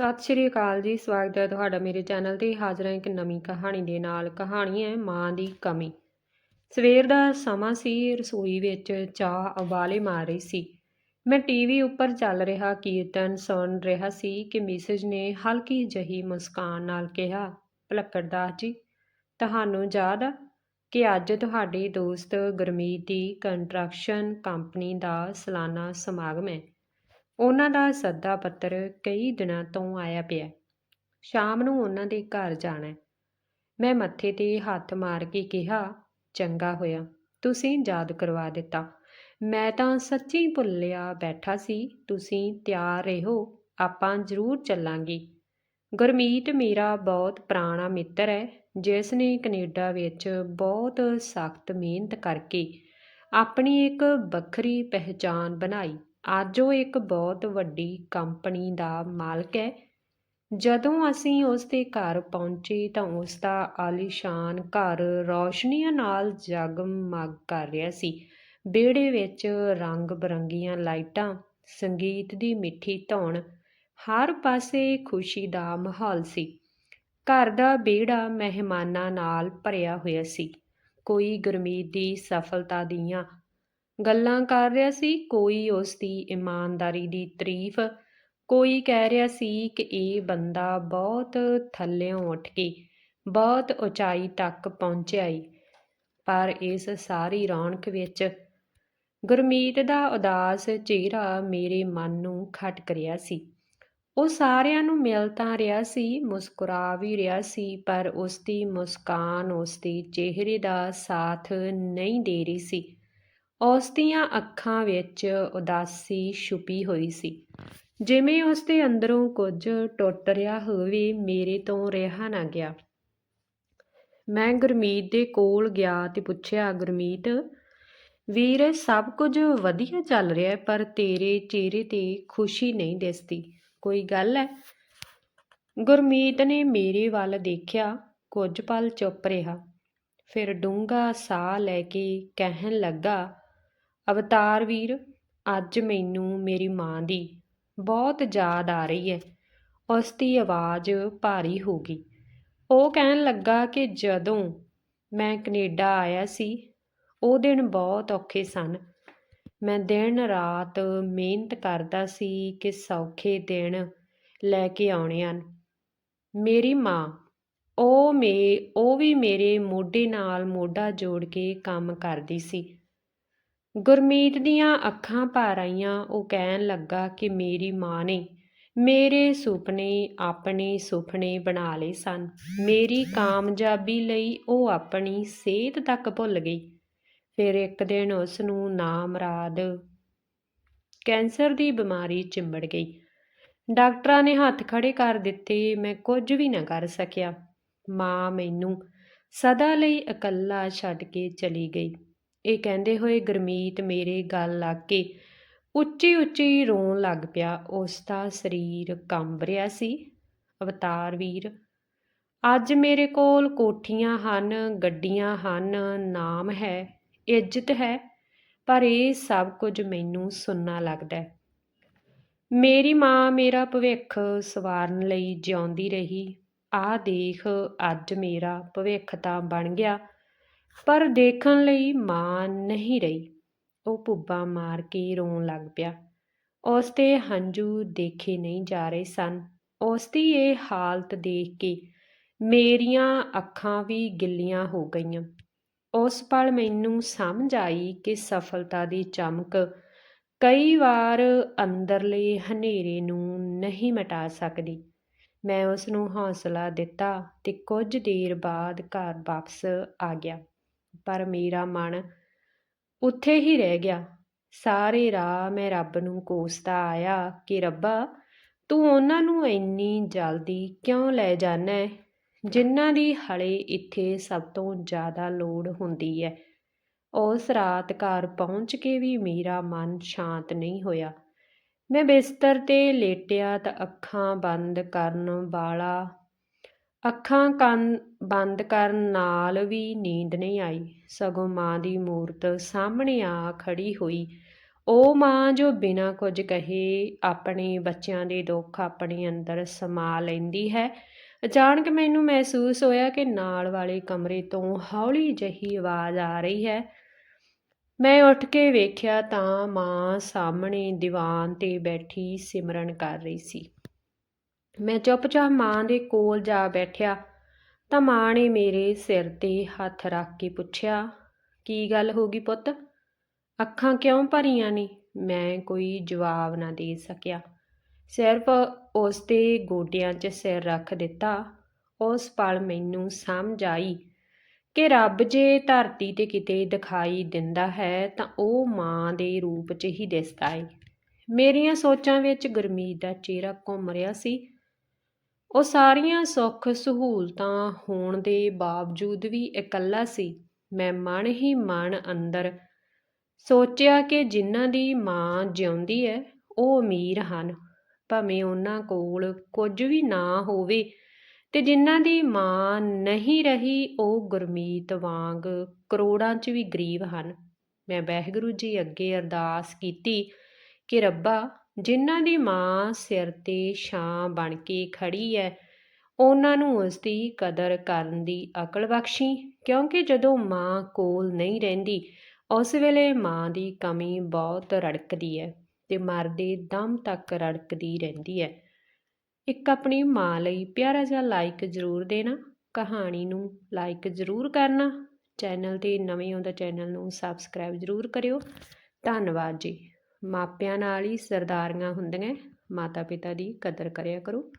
ਸਤਿ ਸ਼੍ਰੀ ਅਕਾਲ ਜੀ, ਸਵਾਗਤ ਹੈ ਤੁਹਾਡਾ ਮੇਰੇ ਚੈਨਲ ਤੇ। ਹਾਜ਼ਰ ਹਾਂ ਇੱਕ ਨਵੀਂ ਕਹਾਣੀ ਦੇ ਨਾਲ। ਕਹਾਣੀ ਹੈ ਮਾਂ ਦੀ ਕਮੀ। ਸਵੇਰ ਦਾ ਸਮਾਂ ਸੀ, ਰਸੋਈ ਵਿੱਚ ਚਾਹ ਉਬਾਲੇ ਮਾਰ ਰਹੀ ਸੀ। ਮੈਂ ਟੀਵੀ ਉੱਪਰ ਚੱਲ ਰਿਹਾ, ਕੀਰਤਨ ਸੁਣ ਰਿਹਾ ਸੀ ਕਿ ਮਿਸਿਜ ਨੇ ਹਲਕੀ ਜਹੀ ਮੁਸਕਾਨ ਨਾਲ ਕਿਹਾ ਭਲੱਕੜਦਾਸ ਜੀ ਤੁਹਾਨੂੰ ਯਾਦ ਆ ਕਿ ਅੱਜ ਤੁਹਾਡੇ ਦੋਸਤ ਗੁਰਮੀਤ ਦੀ ਕੰਸਟਰਕਸ਼ਨ ਕੰਪਨੀ ਦਾ ਸਾਲਾਨਾ ਸਮਾਗਮ ਹੈ? ਉਹਨਾਂ ਦਾ ਸੱਦਾ ਪੱਤਰ ਕਈ ਦਿਨਾਂ ਤੋਂ ਆਇਆ ਪਿਆ। ਸ਼ਾਮ ਨੂੰ ਉਹਨਾਂ ਦੇ ਘਰ ਜਾਣਾ ਮੈਂ ਮੱਥੇ ਤੇ ਹੱਥ ਮਾਰ ਕੇ ਕਿਹਾ, ਚੰਗਾ ਹੋਇਆ, ਤੁਸੀਂ ਯਾਦ ਕਰਵਾ ਦਿੱਤਾ। ਮੈਂ ਤਾਂ ਸੱਚੀ ਭੁੱਲਿਆ ਬੈਠਾ ਸੀ, ਤੁਸੀਂ ਤਿਆਰ ਰਹੋ, ਆਪਾਂ ਜ਼ਰੂਰ ਚੱਲਾਂਗੇ। ਗੁਰਮੀਤ ਮੇਰਾ ਬਹੁਤ ਪੁਰਾਣਾ ਮਿੱਤਰ ਹੈ, ਜਿਸ ਨੇ ਕੈਨੇਡਾ ਵਿੱਚ ਬਹੁਤ ਸਖਤ ਮਿਹਨਤ ਕਰਕੇ ਆਪਣੀ ਇੱਕ ਵੱਖਰੀ ਪਹਿਚਾਣ ਬਣਾਈ। ਅੱਜ ਉਹ ਇੱਕ ਬਹੁਤ ਵੱਡੀ ਕੰਪਨੀ ਦਾ ਮਾਲਕ ਹੈ। ਜਦੋਂ ਅਸੀਂ ਉਸ ਦੇ ਘਰ ਪਹੁੰਚੇ ਤਾਂ ਉਸ ਦਾ ਆਲੀਸ਼ਾਨ ਘਰ ਰੌਸ਼ਨੀਆਂ ਨਾਲ ਜਗਮਗ ਕਰ ਰਿਹਾ ਸੀ। ਵਿਹੜੇ ਵਿੱਚ ਰੰਗ ਬਰੰਗੀਆਂ ਲਾਈਟਾਂ, ਸੰਗੀਤ ਦੀ ਮਿੱਠੀ ਧੌਣ, ਹਰ ਪਾਸੇ ਖੁਸ਼ੀ ਦਾ ਮਾਹੌਲ ਸੀ। ਘਰ ਦਾ ਵਿਹੜਾ ਮਹਿਮਾਨਾਂ ਨਾਲ ਭਰਿਆ ਹੋਇਆ ਸੀ। ਕੋਈ ਗੁਰਮੀਤ ਦੀ ਸਫਲਤਾ ਦੀਆਂ ਗੱਲਾਂ ਕਰ ਰਿਹਾ ਸੀ, ਕੋਈ ਉਸ ਦੀ ਇਮਾਨਦਾਰੀ ਦੀ ਤਾਰੀਫ, ਕੋਈ ਕਹਿ ਰਿਹਾ ਸੀ ਕਿ ਇਹ ਬੰਦਾ ਬਹੁਤ ਥੱਲਿਓਂ ਉੱਠ ਕੇ ਬਹੁਤ ਉਚਾਈ ਤੱਕ ਪਹੁੰਚਿਆ ਈ। ਪਰ ਇਸ ਸਾਰੀ ਰੌਣਕ ਵਿੱਚ ਗੁਰਮੀਤ ਦਾ ਉਦਾਸ ਚਿਹਰਾ ਮੇਰੇ ਮਨ ਨੂੰ ਖਟਕ ਰਿਹਾ ਸੀ। ਉਹ ਸਾਰਿਆਂ ਨੂੰ ਮਿਲ ਤਾਂ ਰਿਹਾ ਸੀ, ਮੁਸਕਰਾ ਵੀ ਰਿਹਾ ਸੀ, ਪਰ ਉਸ ਦੀ ਮੁਸਕਾਨ ਉਸ ਦੇ ਚਿਹਰੇ ਦਾ ਸਾਥ ਨਹੀਂ ਦੇ ਰਹੀ ਸੀ। ਉਸ ਦੀਆਂ ਅੱਖਾਂ ਵਿੱਚ ਉਦਾਸੀ ਛੁਪੀ ਹੋਈ ਸੀ। ਜਿਵੇਂ ਉਸ ਦੇ ਅੰਦਰੋਂ ਕੁਝ ਟੁੱਟ ਰਿਹਾ ਹੋਵੇ, ਮੇਰੇ ਤੋਂ ਰਿਹਾ ਨਾ ਗਿਆ। ਮੈਂ ਗੁਰਮੀਤ ਦੇ ਕੋਲ ਗਿਆ ਤੇ ਪੁੱਛਿਆ, ਗੁਰਮੀਤ, ਵੀਰ, ਸਭ ਕੁਝ ਵਧੀਆ ਚੱਲ ਰਿਹਾ, ਪਰ ਤੇਰੇ ਚਿਹਰੇ ਤੇ ਖੁਸ਼ੀ ਨਹੀਂ ਦਿਸਦੀ। ਕੋਈ ਗੱਲ ਹੈ ਗੁਰਮੀਤ ਨੇ ਮੇਰੇ ਵੱਲ ਦੇਖਿਆ, ਕੁਝ ਪਲ ਚੁੱਪ ਰਿਹਾ। ਫਿਰ ਡੂੰਘਾ ਸਾਹ ਲੈ ਕੇ ਕਹਿਣ ਲੱਗਾ ਅਵਤਾਰ ਵੀਰ, ਅੱਜ ਮੈਨੂੰ ਮੇਰੀ ਮਾਂ ਦੀ ਬਹੁਤ ਯਾਦ ਆ ਰਹੀ ਹੈ। ਉਸ ਦੀ ਆਵਾਜ਼ ਭਾਰੀ ਹੋ ਗਈ। ਉਹ ਕਹਿਣ ਲੱਗਾ ਕਿ ਜਦੋਂ ਮੈਂ ਕੈਨੇਡਾ ਆਇਆ ਸੀ, ਉਹ ਦਿਨ ਬਹੁਤ ਔਖੇ ਸਨ। ਮੈਂ ਦਿਨ ਰਾਤ ਮਿਹਨਤ ਕਰਦਾ ਸੀ ਕਿ ਸੌਖੇ ਦਿਨ ਲੈ ਕੇ ਆਉਣੇ ਹਨ। ਮੇਰੀ ਮਾਂ, ਉਹ ਮੇ, ਉਹ ਵੀ ਮੇਰੇ ਮੋਢੇ ਨਾਲ ਮੋਢਾ ਜੋੜ ਕੇ ਕੰਮ ਕਰਦੀ ਸੀ। ਗੁਰਮੀਤ ਦੀਆਂ ਅੱਖਾਂ ਭਰ ਆਈਆਂ, ਉਹ ਕਹਿਣ ਲੱਗਾ ਕਿ ਮੇਰੀ ਮਾਂ ਨੇ ਮੇਰੇ ਸੁਪਨੇ ਆਪਣੇ ਸੁਪਨੇ ਬਣਾ ਲਏ ਸਨ। ਮੇਰੀ ਕਾਮਯਾਬੀ ਲਈ ਉਹ ਆਪਣੀ ਸਿਹਤ ਤੱਕ ਭੁੱਲ ਗਈ। ਫਿਰ ਇੱਕ ਦਿਨ ਉਸ ਨੂੰ ਨਾਮਰਾਦ ਕੈਂਸਰ ਦੀ ਬਿਮਾਰੀ ਚਿੰਬੜ ਗਈ। ਡਾਕਟਰਾਂ ਨੇ ਹੱਥ ਖੜੇ ਕਰ ਦਿੱਤੇ, ਮੈਂ ਕੁਝ ਵੀ ਨਾ ਕਰ ਸਕਿਆ। ਮਾਂ ਮੈਨੂੰ ਸਦਾ ਲਈ ਇਕੱਲਾ ਛੱਡ ਕੇ ਚਲੀ ਗਈ। ਇਹ ਕਹਿੰਦੇ ਹੋਏ ਗੁਰਮੀਤ ਮੇਰੇ ਗੱਲ ਲੱਗ ਕੇ ਉੱਚੀ ਉੱਚੀ ਰੋਣ ਲੱਗ ਪਿਆ। ਉਸ ਦਾ ਸਰੀਰ ਕੰਬ ਰਿਹਾ ਸੀ। ਅਵਤਾਰ ਵੀਰ, ਅੱਜ ਮੇਰੇ ਕੋਲ ਕੋਠੀਆਂ ਹਨ, ਗੱਡੀਆਂ ਹਨ, ਨਾਮ ਹੈ, ਇੱਜ਼ਤ ਹੈ, ਪਰ ਇਹ ਸਭ ਕੁਝ ਮੈਨੂੰ ਸੁੰਨਾ ਲੱਗਦਾ ਮੇਰੀ ਮਾਂ ਮੇਰਾ ਭਵਿੱਖ ਸਵਾਰਨ ਲਈ ਜਿਉਂਦੀ ਰਹੀ। ਆਹ ਦੇਖ ਅੱਜ ਮੇਰਾ ਭਵਿੱਖ ਤਾਂ ਬਣ ਗਿਆ। ਪਰ ਦੇਖਣ ਲਈ ਮਾਂ ਨਹੀਂ ਰਹੀ। ਉਹ ਭੁੱਬਾਂ ਮਾਰ ਕੇ ਰੋਣ ਲੱਗ ਪਿਆ। ਉਸ ਦੇ ਹੰਝੂ ਦੇਖੇ ਨਹੀਂ ਜਾ ਰਹੇ ਸਨ। ਉਸ ਦੀ ਇਹ ਹਾਲਤ ਦੇਖ ਕੇ ਮੇਰੀਆਂ ਅੱਖਾਂ ਵੀ ਗਿੱਲੀਆਂ ਹੋ ਗਈਆਂ। ਉਸ ਪਲ ਮੈਨੂੰ ਸਮਝ ਆਈ ਕਿ ਸਫਲਤਾ ਦੀ ਚਮਕ ਕਈ ਵਾਰ ਅੰਦਰਲੇ ਹਨੇਰੇ ਨੂੰ ਨਹੀਂ ਮਿਟਾ ਸਕਦੀ। ਮੈਂ ਉਸ ਨੂੰ ਹੌਸਲਾ ਦਿੱਤਾ ਤੇ ਕੁਝ ਦੇਰ ਬਾਅਦ ਘਰ ਵਾਪਸ ਆ ਗਿਆ। ਪਰ ਮੇਰਾ ਮਨ ਉੱਥੇ ਹੀ ਰਹਿ ਗਿਆ। ਸਾਰੇ ਰਾਹ ਮੈਂ ਰੱਬ ਨੂੰ ਕੋਸਦਾ ਆਇਆ ਕਿ ਰੱਬਾ, ਤੂੰ ਉਹਨਾਂ ਨੂੰ ਇੰਨੀ ਜਲਦੀ ਕਿਉਂ ਲੈ ਜਾਣਾ ਹੈ ਜਿਨ੍ਹਾਂ ਦੀ ਹਲੇ ਇੱਥੇ ਸਭ ਤੋਂ ਜ਼ਿਆਦਾ ਲੋੜ ਹੁੰਦੀ ਹੈ ਉਸ ਰਾਤ ਘਰ ਪਹੁੰਚ ਕੇ ਵੀ ਮੇਰਾ ਮਨ ਸ਼ਾਂਤ ਨਹੀਂ ਹੋਇਆ। ਮੈਂ ਬਿਸਤਰ ਤੇ ਲੇਟਿਆ ਤਾਂ ਅੱਖਾਂ ਬੰਦ ਕਰਨ ਵਾਲਾ ਅੱਖਾਂ ਕੰਨ ਬੰਦ ਕਰਨ ਨਾਲ ਵੀ ਨੀਂਦ ਨਹੀਂ ਆਈ। ਸਗੋਂ ਮਾਂ ਦੀ ਮੂਰਤ ਸਾਹਮਣੇ ਆ ਖੜੀ ਹੋਈ। ਉਹ ਮਾਂ ਜੋ ਬਿਨਾਂ ਕੁਝ ਕਹੇ ਆਪਣੇ ਬੱਚਿਆਂ ਦੇ ਦੁੱਖ ਆਪਣੇ ਅੰਦਰ ਸਮਾ ਲੈਂਦੀ ਹੈ। ਅਚਾਨਕ ਮੈਨੂੰ ਮਹਿਸੂਸ ਹੋਇਆ ਕਿ ਨਾਲ ਵਾਲੇ ਕਮਰੇ ਤੋਂ ਹੌਲੀ ਜਿਹੀ ਆਵਾਜ਼ ਆ ਰਹੀ ਹੈ। ਮੈਂ ਉੱਠ ਕੇ ਵੇਖਿਆ ਤਾਂ ਮਾਂ ਸਾਹਮਣੇ ਦੀਵਾਨ ਤੇ ਬੈਠੀ ਸਿਮਰਨ ਕਰ ਰਹੀ ਸੀ। ਮੈਂ ਚੁੱਪਚਾਪ ਮਾਂ ਦੇ ਕੋਲ ਜਾ ਬੈਠਿਆ ਤਾਂ ਮਾਂ ਨੇ ਮੇਰੇ ਸਿਰ ਤੇ ਹੱਥ ਰੱਖ ਕੇ ਪੁੱਛਿਆ, ਕੀ ਗੱਲ ਹੋ ਗਈ ਪੁੱਤ? ਅੱਖਾਂ ਕਿਉਂ ਭਰੀਆਂ ਨੇ? ਮੈਂ ਕੋਈ ਜਵਾਬ ਨਾ ਦੇ ਸਕਿਆ। ਸਿਰਫ ਉਸ ਦੇ ਗੋਡਿਆਂ 'ਚ ਸਿਰ ਰੱਖ ਦਿੱਤਾ। ਉਸ ਪਲ ਮੈਨੂੰ ਸਮਝ ਆਈ ਕਿ ਰੱਬ ਜੇ ਧਰਤੀ ਤੇ ਕਿਤੇ ਦਿਖਾਈ ਦਿੰਦਾ ਹੈ ਤਾਂ ਉਹ ਮਾਂ ਦੇ ਰੂਪ 'ਚ ਹੀ ਦਿਸਦਾ ਹੈ ਮੇਰੀਆਂ ਸੋਚਾਂ ਵਿੱਚ ਗੁਰਮੀਤ ਦਾ ਚਿਹਰਾ ਘੁੰਮ ਰਿਹਾ ਸੀ। ਉਹ ਸਾਰੀਆਂ ਸੁੱਖ ਸਹੂਲਤਾਂ ਹੋਣ ਦੇ ਬਾਵਜੂਦ ਵੀ ਇਕੱਲਾ ਸੀ। ਮੈਂ ਮਨ ਹੀ ਮਨ ਅੰਦਰ ਸੋਚਿਆ ਕਿ ਜਿਨ੍ਹਾਂ ਦੀ ਮਾਂ ਜਿਉਂਦੀ ਹੈ ਉਹ ਅਮੀਰ ਹਨ। ਭਾਵੇਂ ਉਹਨਾਂ ਕੋਲ ਕੁਝ ਵੀ ਨਾ ਹੋਵੇ ਤੇ ਜਿਨ੍ਹਾਂ ਦੀ ਮਾਂ ਨਹੀਂ ਰਹੀ, ਉਹ ਗੁਰਮੀਤ ਵਾਂਗ ਕਰੋੜਾਂ 'ਚ ਵੀ ਗਰੀਬ ਹਨ। ਮੈਂ ਵਾਹਿਗੁਰੂ ਜੀ ਅੱਗੇ ਅਰਦਾਸ ਕੀਤੀ ਕਿ ਰੱਬਾ ਜਿਨ੍ਹਾਂ ਦੀ ਮਾਂ ਸਿਰ ਤੇ ਛਾਂ ਬਣ ਕੇ ਖੜੀ ਹੈ ਉਹਨਾਂ ਨੂੰ ਉਸ ਦੀ ਕਦਰ ਕਰਨ ਦੀ ਅਕਲ ਬਖਸ਼ੀ। ਕਿਉਂਕਿ ਜਦੋਂ ਮਾਂ ਕੋਲ ਨਹੀਂ ਰਹਿੰਦੀ, ਉਸ ਵੇਲੇ ਮਾਂ ਦੀ ਕਮੀ ਬਹੁਤ ਰੜਕਦੀ ਹੈ ਤੇ ਮਰਦੇ ਦਮ ਤੱਕ ਰੜਕਦੀ ਰਹਿੰਦੀ ਹੈ ਇੱਕ ਆਪਣੀ ਮਾਂ ਲਈ ਪਿਆਰਾ ਜਿਹਾ ਲਾਈਕ ਜ਼ਰੂਰ ਦੇਣਾ, ਕਹਾਣੀ ਨੂੰ ਲਾਈਕ ਜ਼ਰੂਰ ਕਰਨਾ, ਚੈਨਲ ਤੇ ਨਵੇਂ ਹੋ ਤਾਂ ਚੈਨਲ ਨੂੰ ਸਬਸਕ੍ਰਾਈਬ ਜ਼ਰੂਰ ਕਰਿਓ। ਧੰਨਵਾਦ ਜੀ। ਮਾਪਿਆਂ ਨਾਲ ਹੀ ਸਰਦਾਰੀਆਂ ਹੁੰਦੀਆਂ ਮਾਤਾ ਪਿਤਾ ਦੀ ਕਦਰ ਕਰਿਆ ਕਰੋ।